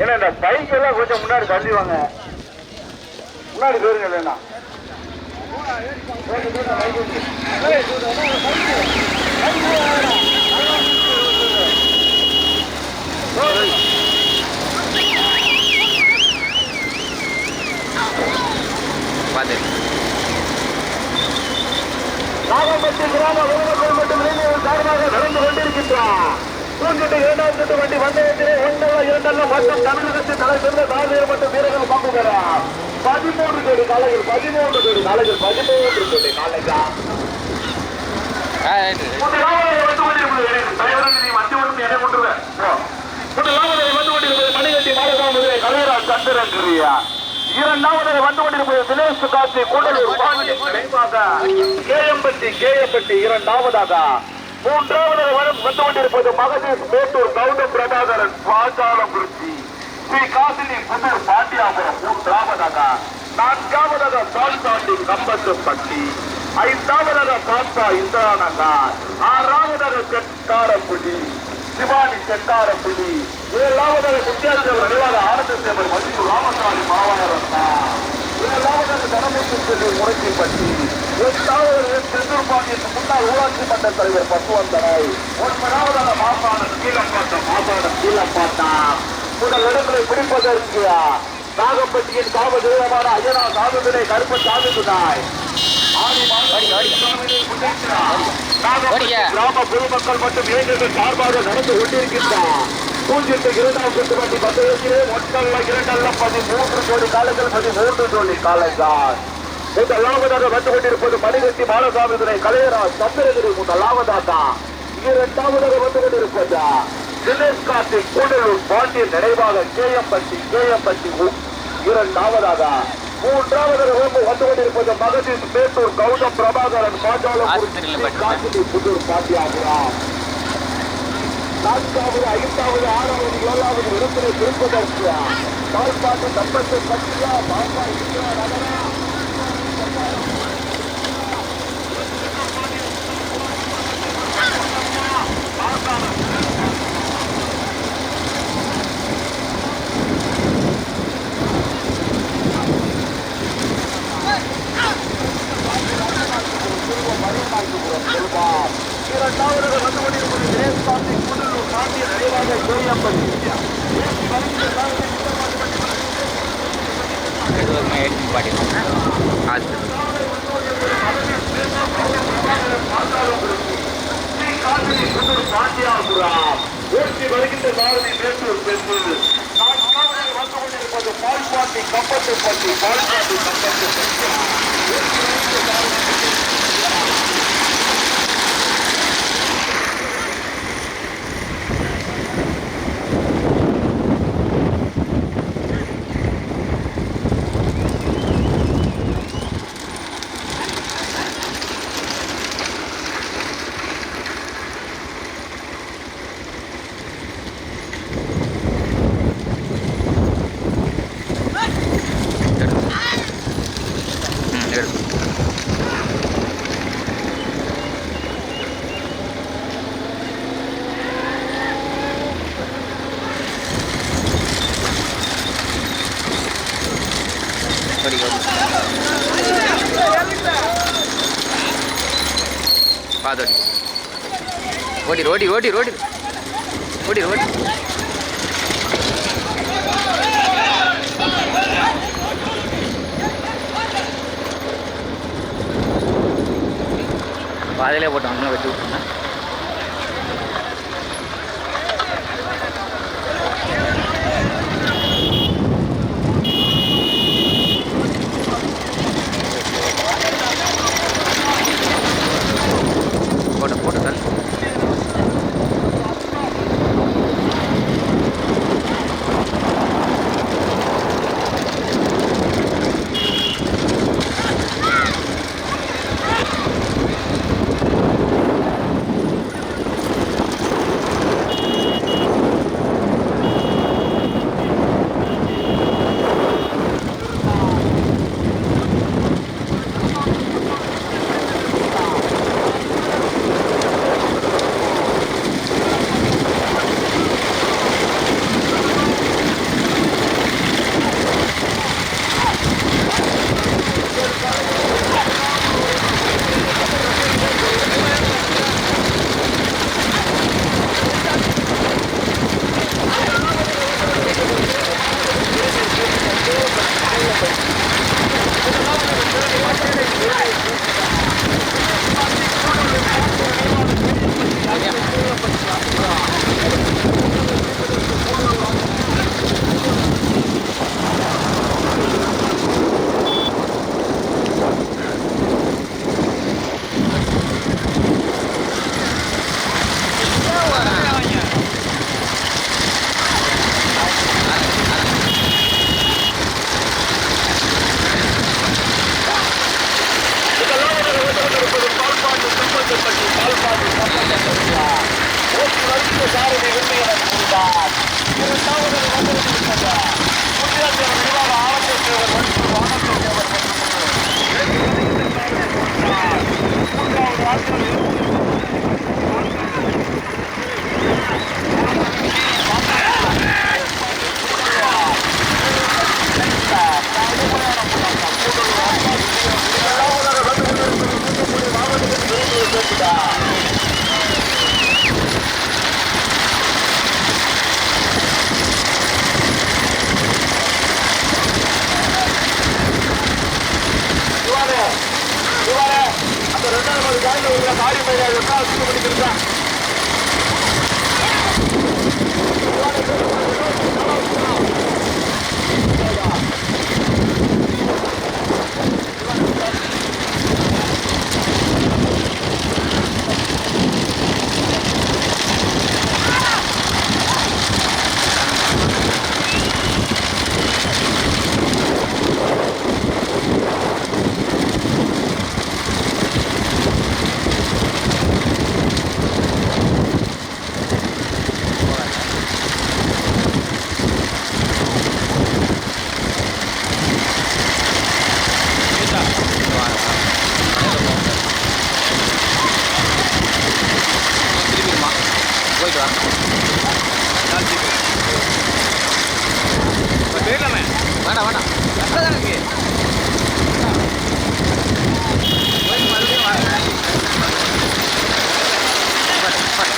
ஏன்னா இந்த பைக் எல்லாம் கொஞ்சம் முன்னாடி தள்ளிவாங்க முன்னாடி போயிருங்க இல்லைன்னா. நாகப்பட்டி கிராம பொதுமக்கள் மட்டும் சார்பாக நடந்து கொண்டிருக்கின்றான். பூஞ்செட்டு இரண்டாம் சுட்டு வண்டி வந்தயத்திலே ஒன்றல்ல இரண்டல்ல மற்றும் தமிழகத்தின் தலை சிறந்த தாழ்வீர் மற்றும் வீரர்கள் பங்கு பெற பதிமூன்று கோடி காலைகள் பதிமூன்று கோடி காலைகள் பதிமூன்று கோடி காலைகா இரண்டாவதை வந்து கொண்டிருப்பது தினேஷ் காட்சி கூடலூர் பாண்டி இரண்டாவதாக. மூன்றாவது வந்து வந்து கொண்டிருப்பது மகதீஷ் மேட்டூர் கௌதம் பிரபாகரன் பாஞ்சாலம் குறிச்சி ஸ்ரீ காசினி புதூர் பாண்டியாபுரம் மூன்றாவதாக. நான்காவதாக தாண்டாண்டி கம்பத்து பட்டி ஐந்தாவதாக பாப்பா இந்திராநகர் ஆறாவதாக செட்டாரப்புடி சிவானி செட்டாரப்புடி ஏழாவதாக முத்தியாச்சவர் நினைவாக ஆனந்த சேவர் மதிப்பு ராமசாமி மாவாரத்தா ஏழாவதாக தனமுத்து செல்வி முறைச்சிப்பட்டி எட்டாவது செந்தூர் பாண்டிய முன்னாள் ஊராட்சி மன்ற தலைவர் பசுவந்தனை ஒன்பதாவதாக மாசான கீழப்பாட்டம் மாசான கீழப்பாட்டா முதல் இடங்களை பிடிப்பதற்கு நாகப்பட்டியின் காவ தெய்வமான அய்யனா சாதுவினை கருப்ப சாதுனாய் கிராம பொதுமக்கள் மற்றும் இளைஞர்கள் சார்பாக நடந்து கொண்டிருக்கின்றார் பூஜ்ஜியத்து இரண்டாம் சுற்று வண்டி பந்தயத்திலே ஒன்றல்ல இரண்டல்ல பதிமூன்று ஜோடி காலங்கள் பதிமூன்று ஜோடி காலங்கள் முதலாவதாக வந்து கொண்டிருப்பது மணிகட்டி பாலசாமி துணை கலையராஜ் சந்திரகிரி முதலாவதாக இரண்டாவதாக வந்து கொண்டிருப்பது தினேஷ் கார்த்திக் கூடலூர் பாண்டியன் நினைவாக கேஎம்பட்டி கேஎம்பட்டி இரண்டாவதாக மூன்றாவதாக வந்து வந்து கொண்டிருப்பது மகதீஷ் மேட்டூர் கௌதம் பிரபாகரன் பட்டு. காசினி புதூர் பாண்டியாபுரம். நான்காவது ஐந்தாவது ஆறாவது ஏழாவது இடத்திலே திருப்பதற்கு தாழ்பாட்டு தம்பத்து பட்டியா பாப்பா இருக்கிறா நகரா இரண்டாவது வந்து கொண்டிருப்பது தினேஷ் கார்த்திக் கூடலூர் காந்திய நினைவாக கோயம்பல் எதுவுமே எடுத்து பாட்டி ஆஸ்பத்திரி ஓட்டி வருகின்ற சாரதி மேட்டூர் பெற்று நான்காவது வந்து கொண்டிருப்பது பால்பாட்டி கம்பத்து பட்டி பால்பாட்டி கம்பத்து பட்டி. ஓடி ஓடி ஓடி ஓடி. ஓடி ஓடி. பாதையிலே போட்டோம் இன்னும் வெட்டி விட்டுருந்தேன் போட்டு போட்டு ハハハハ! தள்ளு போடுற காடி பையன் என்ன சுத்தம் பண்ணிக்கிறேன் திரும்பிடுமா போயிட்டு வா வேண்டாம் வேண்டாம் கரெக்டாக தான் இருக்கு போயிட்டு மறுபடியும் வா. பாரு, பாரு.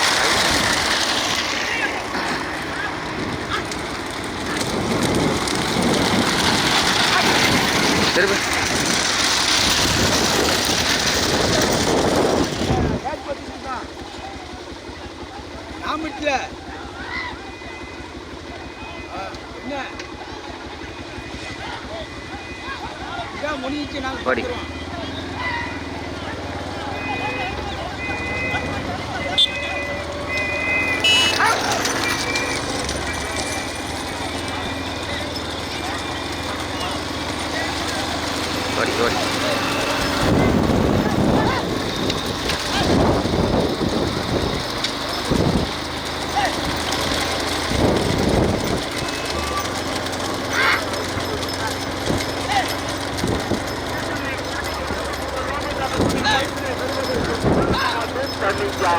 திரும்பு நாமட்டில் என்ன? முடிஞ்சிச்சு நாங்கள் ஓடி. ஓடி ஓடி தண்ணிக்கா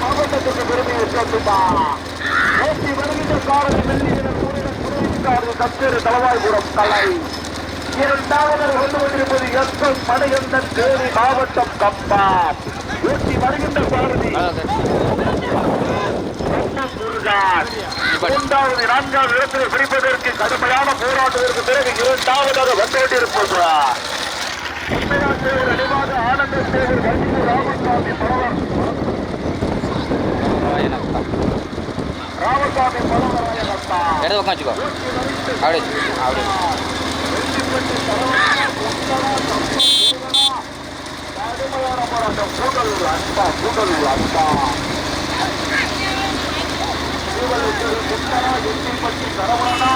மாவட்டத்துக்கு பெருமையை சேர்த்துப்பா நோக்கி வருகின்ற காரணி வெள்ளியினர் குறைக்காடு கச்சேரி தலவாய்புரம் கலை இரண்டாவது வந்து எஸ் மணிகண்டன் தேனி மாவட்டம் கம்பா நோக்கி வருகின்ற முருகான் மூன்றாவது நான்காவது இடத்தில் பிடிப்பதற்கு கடுமையான போராட்டத்திற்கு பிறகு இரண்டாவதாக வந்து கொண்டிருப்பது உண்மையாற்றவர் அடிவாக ஆனந்த சேகர் கண்டிப்பு ராமசாமி பரவர். ராமசாமி இடது அப்படியே. அப்படியே. கடுமையான போராட்டம் கூடலூர் அன்பா கூடலூர் அன்பா திருவள்ளுவர் முத்தரா எட்டிப்பட்டி சரவணா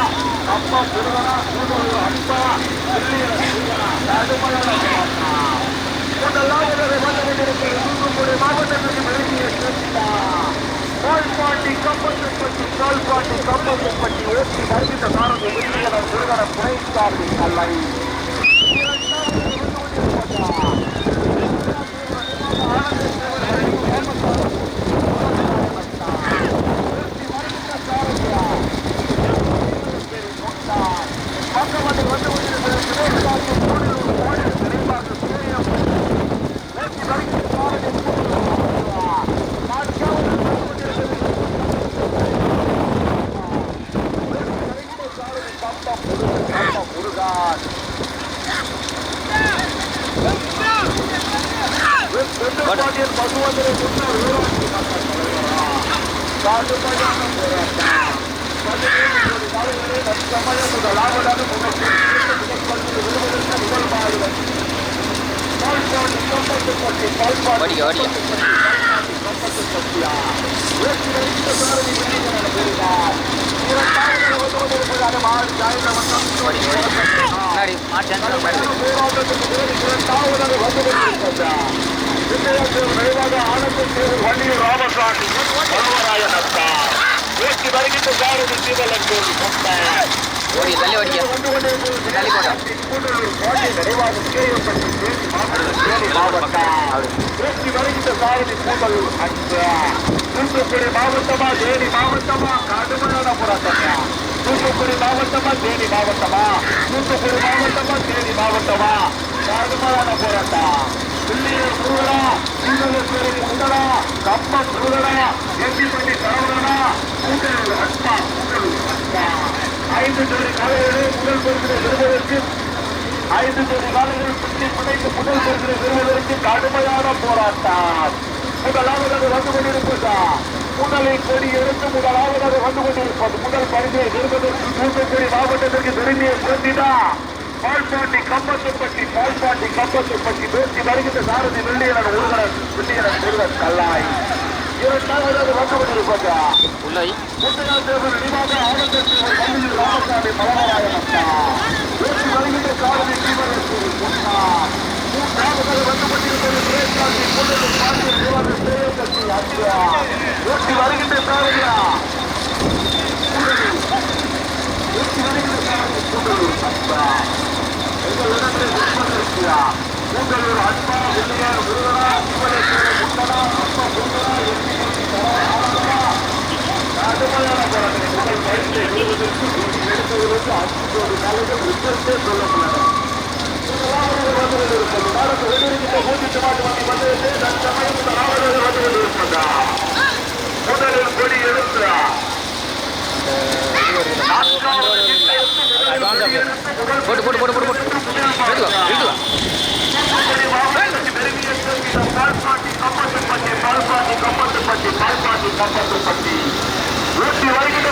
அப்பா திருவனா கூடலூர் அன்பா கடுமையான போராட்டம் இதெல்லாம் உங்களை வந்து கொண்டிருக்கிற தூத்துக்குடி மாவட்டத்திற்கு வெளியே சேர்த்தா கோல்பாண்டி கம்பத்துப்பட்டி கோல்பாண்டி கம்பத்துப்பட்டி ஓட்டி வருகின்ற காரணம் வெளியே முருகன குறைந்தார்வி கல்லை பக்கவாட்டில் வந்து கொண்டிருக்கிற சிவகாசி கூடலூர் கோயில் நினைவாக சுயம் ஓட்டி வருகின்ற காரணம் முருகான் வெங்கடாஜியன் பசுவந்தரை முன்னாள் ஊராட்சி மன்ற தலைவரா காட்டுமயான போராட்டம் பதினேழு கோடி நாடுகளே நற்சமயம் முதல் ஆவலாக முன்னோக்கி விடுவதற்கு முதல் மாறுதல் பால்பாண்டி கம்பத்துப்பட்டி பால்பாண்டி ஓடிக்க, ஓடிக்க. கம்பத்துப்பட்டியா உயர்ச்சி வைத்த சாரதி வெளியிடன பெறுகிறார் இரண்டாவது வந்து கொண்டிருப்பதாக மாறி ஜாயில வந்தான் ஓடி ஓடி முன்னாடி மாட்டு போராட்டத்துக்கு பிறகு இரண்டாவதாக வந்து கொண்டிருக்கிறார் விஜயத்தில் விரைவாக ஆனந்தத்தேர் வள்ளியூர் ராமசாமி பரவராயன் அத்தா ஓட்டி வருகின்ற சாரதி சீவலங்கோடி கொண்டார் ஓடி தள்ளி ஓடிக்க தள்ளி போட்டா. தூத்துக்குடி மாவட்டமா தேனி மாவட்டமா கடுமையான போராட்டமா தூத்துக்குடி மாவட்டமா தேனி மாவட்டமா தூத்துக்குடி மாவட்டமா தேனி மாவட்டமா கடுமையான போராட்டம் பிள்ளையர் முருகனா சிங்கப்பேரி முண்டனா கம்பம் முருகனா எம்பிப்பட்டி சரவணனா ஐந்து ஜோடி காலைகளை முதல் பொறுப்பினை பெறுவதற்கு ஐந்து ஜோடி காலைகள் சுற்றி பிணைந்து முதல் பெறுகிற பெறுவதற்கு கடுமையான போராட்டம். முதலாவதாக வந்து கொண்டிருப்பதா? முதலை கொடி எடுத்து முதலாவதாக வந்து கொண்டிருப்பது. முதல் பரிசை பெறுவதற்கு தூத்துக்குடி மாவட்டத்திற்கு பெருமையை சேர்த்தினா பால்பாண்டி கம்பத்துப்பட்டி பால்பாண்டி கம்பத்துப்பட்டி பேசி வருகின்ற சாரதி வெள்ளியரன் ஒருவரன் வெள்ளியரன் ஒருவர் கல்லாய். இரண்டாவது வழங்கப்பட்டிருப்பதா உள்ளை முன்னாள் தேர்தல் நிவாக ஆனந்தத்தில் ஒரு பள்ளியில் ராமசாமி பலவராக நேற்று வருகின்ற காலனி தீவிரத்தில் மூன்றாவது வழங்கப்பட்டிருப்பது பிரேசாந்தி கொண்டது பாண்டிய நிவாக சேவகத்தி அத்தியா நேற்று வருகின்ற காலனியா நேற்று வருகின்ற காலனி கூட்டலூர் அத்தா எங்கள் இடத்தில் உட்பட்டிருக்கிறார் உங்களோட அன்பா வெள்ளையார் முருகனா சிவனேஸ்வரர் முத்தனா அப்பா முருகனா கடுமையான போராட்டம் உங்கள் பயிற்சியை விடுவதற்கு எடுத்தவருக்கு அஞ்சோடு காலங்கள் ரிக்வெஸ்டே சொல்லப்படாது பட்டி கம்பத்து பட்டி கம்பத்து பட்டி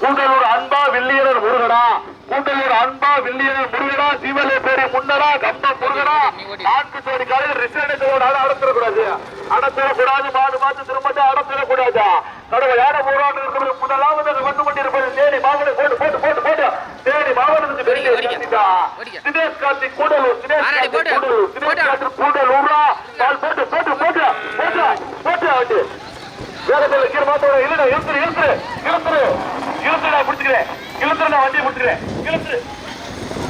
கூடலூர் அன்பா வில்லியனர் முருகனா. கூடலூர் அன்பா வில்லியனர் முருகனா. சிவலே பேரி முன்னரா கம்பம் முருகனா. நான்கு ஜோடி காலையில் ரிசர்டத்தோட அடத்திடக்கூடாது. அடத்திடக்கூடாது மாடு மாத்து திரும்ப அடத்திடக்கூடாது? கடவுளையான போராட்டம் இருக்கிறது? முதலாவது வந்து கொண்டிருப்பது தேனி மாவட்டம். போட்டு போட்டு போட்டு போட்டு. தேனி மாவட்டத்துக்கு வெளியே. தினேஷ் கார்த்திக் கூடலூர் தினேஷ் கார்த்திக் கூடலூர் தினேஷ். கார்த்திக் கூடலூரா? பால் போட்டு போட்டு போட்டு போட்டு போட்டு கீழே மாத்தோட இல்லடா இழுத்துரு இழுத்துரு இழுத்துரு. இழுத்துடா பிடிச்சிக்கிறேன். இழுத்துரு நான் வண்டியை பிடிச்சிக்கிறேன். இழுத்துரு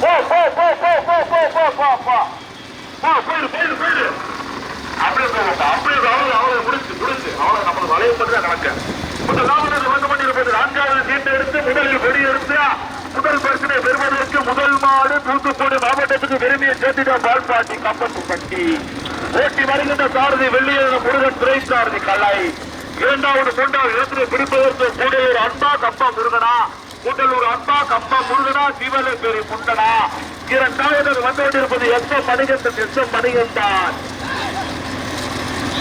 போ போ போ போ போ போ போ போ போ. போ போயிடு போயிடு போயிடு. அப்படியே போக அப்படியே அவ்வளவு அவ்வளவு முடிச்சு முடிச்சு. அவ்வளவு நம்மளுக்கு வளைய மட்டும் கணக்கு. முதலாவது வந்து கொண்டிருப்பது நான்காவது சீட்டை எடுத்து முதலில் வெடி எடுத்து முதல் பரிசனை பெறுவதற்கு முதல் மாடு தூத்துக்குடி மாவட்டத்துக்கு பெருமையை சேர்த்துட்டா பால்பாட்டி கம்பத்துப்பட்டி ஓட்டி வருகின்ற சாரதி வெள்ளியன முருகன் துறை சாரதி கல்லாய் இரண்டாவது மூன்றாவது இடத்திலே பிடிப்பதற்கு கூடலூர் அன்பா கப்பா முருகனா கூட்டலூர் அன்பா கப்பா முருகனா சிவலப்பேரி முண்டனா. இரண்டாவது வந்து கொண்டிருப்பது S M Manikandan S M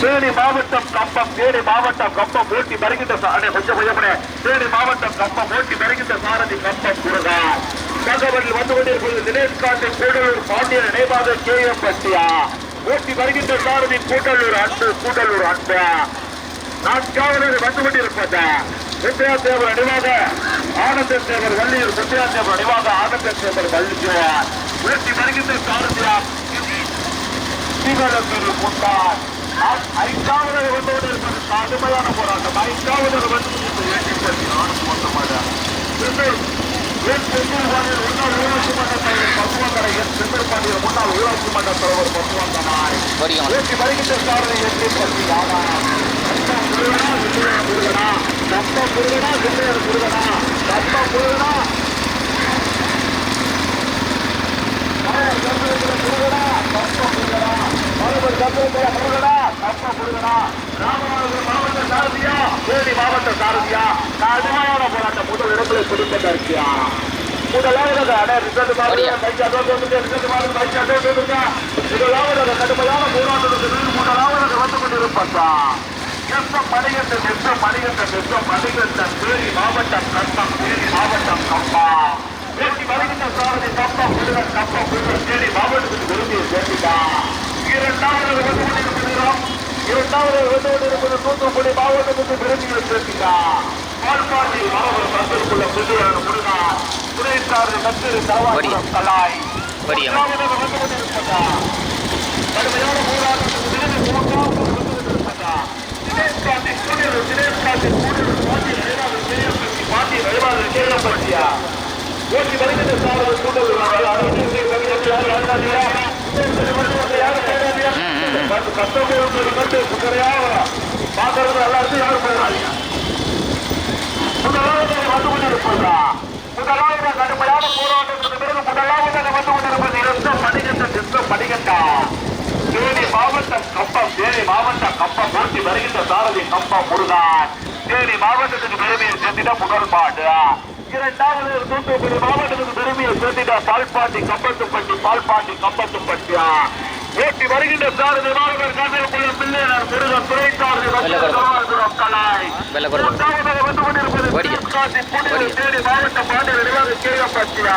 Theni மாவட்டம் கம்பம் தேனி மாவட்டம் கம்பம் ஓட்டி வருகின்ற கொஞ்சம் கொஞ்சமே தேனி மாவட்டம் கம்பம் ஓட்டி வருகின்ற சாரதி கம்பம் முருகா. தகவலில் வந்து கொண்டிருப்பது தினேஷ்காந்தி கூடலூர் பாண்டிய நினைவாக கே எம் பட்டியா. ஓட்டி வருகின்ற சாரதி கூடலூர் அன்பு கூடலூர் அன்பா. நாட்காவலர் வந்து கொண்டிருப்பதா முத்தியா தேவர் அடிவாக ஆனந்த தேவர் வள்ளியூர். முத்தியா தேவர் அடிவாக ஆனந்த தேவர் வள்ளியூரா உயர்த்தி வருகின்ற சாரதியா ஸ்ரீவரத்தில் முட்டார் ஐந்தாவதர் வந்து கொண்டிருப்பது கடுமையான போராட்டம் ஐந்தாவதர் வந்து முன்னாள் ஊராட்சி மன்ற தலைவர் பசுவந்தனாய். வருகின்ற சாரதி என்று பற்றி ஆனா முருகனா தப்ப புரியுதா சிந்தையர் முருகனா தப்ப முருகனா முருகனா தப்ப முருகனா மறுபடி தப்பிருக்கிற முருகனா தப்ப முருகனா ராமநாதபுரம் மாவட்ட சாரதியா தேனி மாவட்ட சாரதியா கடுமையான முதல் இடங்களை பிடித்த கருத்தியா முதலாவது அட ரிசல்ட் மாதிரி பைக் அதோடு வந்துட்டு ரிசல்ட் மாதிரி பைக் அதோடு வந்துட்டு முதலாவது கடுமையான போராட்டத்துக்கு முதலாவது வந்து கொண்டிருப்பாங்க வெப்பம் அடைகின்ற வெப்பம் அடைகின்ற வெப்பம் அடைகின்ற தேனி மாவட்டம் கம்பம் தேனி மாவட்டம் கம்பா தேனி வருகின்ற சாதனை கம்பம் விடுதல் கம்பம் விடுதல் தேனி மாவட்டத்துக்கு விரும்பிய சேர்த்திக்கா இரண்டாவது வந்து கொண்டிருக்கிறோம் இரண்டாவது வந்து கொண்டிருப்பது தூத்துக்குடி மாவட்டத்துக்கு விரும்பிய சேர்த்திக்கா பால்பாட்டி மாவட்டம் பந்திற்குள்ள புதுவான முருகா துணைசாரதி மற்றொரு தாவாபுரம் கலாய் கடுமையான மூன்றாவது விருது மூன்றாவது பாக்குறது எல்லாத்தையும் யாரும் போயிடாதீங்க முதலாவது வந்து கொண்டிருப்பதா முதலாவது கடுமையான போராட்டத்திற்கு பிறகு முதலாவது வந்து கொண்டிருப்பது யுத்தம் படிக்கின்ற யுத்தம் படிக்கட்டா தேனி மாவட்டம் கம்பம் போட்டி வருகின்ற சாரதி கம்பம் முருகான் தேனி மாவட்டத்துக்கு பெருமையை முதல் பாடு இரண்டாவது தூத்துக்குடி மாவட்டத்துக்கு பெருமையை சேர்த்திட பால்பாண்டி கம்பத்துப்பட்டி பால்பாண்டி கம்பத்துப்பட்டியா ஓட்டி வருகின்ற சாரதி மாணவர் காந்திரபுரம் பிள்ளையார் முருகன் துறை சாரதி கலாய். இரண்டாவதாக வந்து கொண்டிருப்பது தேனி மாவட்ட பாண்டிய நிர்வாக கேட்கப்பட்டியா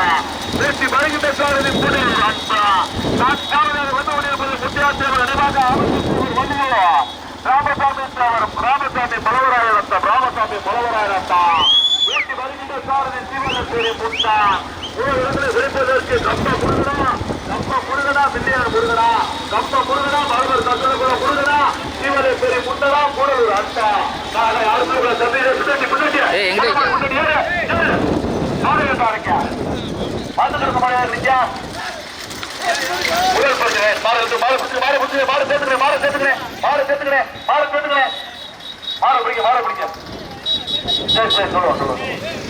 வெற்றி வருகின்ற சாரதி புனித அன்பா நான்காவதாக வந்து கொண்டிருப்பது முத்தியாத்தேவர் நிர்வாக ஆபத்து வந்துள்ளா ராமசாமி தேவர் ராமசாமி பலவராய ரத்தம் ராமசாமி பலவராய ரத்தம் வெற்றி வருகின்ற சாரதி சிவனத்தேரி முட்டா ஒரு இடத்துல விரைப்பதற்கு கம்ப முருகனா கம்ப முருகனா பிள்ளையார் முருகனா கம்ப முருகனா மருவர் கசனகுல முருகனா சிவனை பெரிய முட்டதா கூடலூர் அட்டா நாளை அடுத்த சபையில பின்னாடி பின்னாடி ஏய், எங்கிட்ட வைக்க? முன்னாடி ஏறு, ஏறு. மாடு பாருங்க பார்த்துக்கிட்டு மாடு இருந்துச்சா முதல் பிரச்சனை மாடு எடுத்து மாடு பிடிச்சு மாடு பிடிச்சு மாடு சேர்த்துக்கிறேன் மாடு சேர்த்துக்கிறேன் மாடு சேர்த்துக்கிறேன் மாடு சேர்த்துக்கிறேன். மாடு பிடிக்க மாடு பிடிக்க சரி சரி சொல்லுவோம் சொல்லுவோம்.